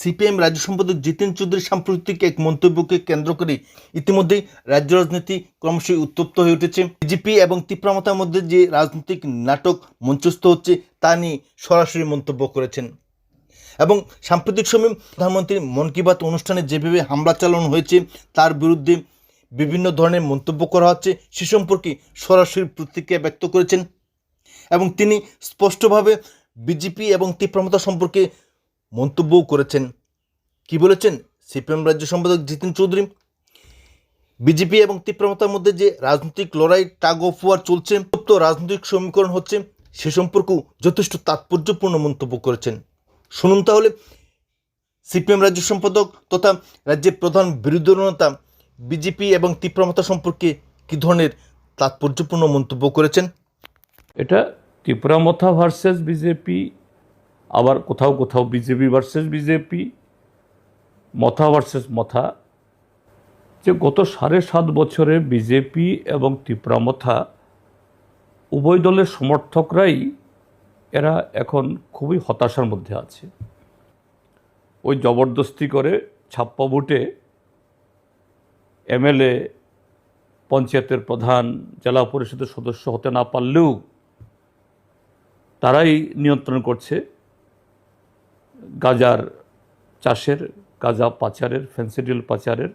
CPM রাজ্য সম্পাদক জিতেন চৌধুরী সাম্প্রতিক এক মন্তব্যকে কেন্দ্র করে ইতিমধ্যেই রাজ্য রাজনীতি ক্রমশই উত্তপ্ত হয়ে উঠেছে। বিজেপি এবং তীব্রমতার মধ্যে যে রাজনৈতিক নাটক মঞ্চস্থ হচ্ছে, তা নিয়ে সরাসরি মন্তব্য করেছেন। এবং সাম্প্রতিক সময়ে প্রধানমন্ত্রীর মন কি বাত অনুষ্ঠানে যেভাবে হামলা চালানো হয়েছে, তার বিরুদ্ধে বিভিন্ন ধরনের মন্তব্য করা হচ্ছে, সে সম্পর্কে সরাসরি প্রতিক্রিয়া ব্যক্ত করেছেন। এবং তিনি স্পষ্টভাবে বিজেপি এবং তীব্রমতা সম্পর্কে মন্তব্যও করেছেন। কি বলেছেন? সিপিএম রাজ্য সম্পাদক জিতেন চৌধুরী। বিজেপি এবং তীব্রমতার মধ্যে যে রাজনৈতিক লড়াই টাগ অফ ওয়ার চলছে তো রাজনৈতিক সমীকরণ হচ্ছে, সে সম্পর্কেও যথেষ্ট তাৎপর্যপূর্ণ মন্তব্য করেছেন। শুনুন তাহলে, সিপিএম রাজ্য সম্পাদক তথা রাজ্যের প্রধান বিরোধী নেতা বিজেপি এবং তীব্রমতা সম্পর্কে কী ধরনের তাৎপর্যপূর্ণ মন্তব্য করেছেন? এটা ত্রিপুরামথা ভার্সেস বিজেপি আবার কোথাও কোথাও BJP versus BJP, Motha versus Motha, যে গত সাড়ে সাত বছরে বিজেপি এবং ত্রিপুরামথা উভয় দলের সমর্থকরাই এরা এখন খুবই হতাশার মধ্যে আছে। ওই জবরদস্তি করে ছাপ্পা ভোটে এমএলএ, পঞ্চায়েতের প্রধান, জেলা পরিষদের সদস্য হতে না পারলেও তারাই নিয়ন্ত্রণ করছে। গাজার চাষের গাজা পাচারের ফেন্সিডিল পাচারের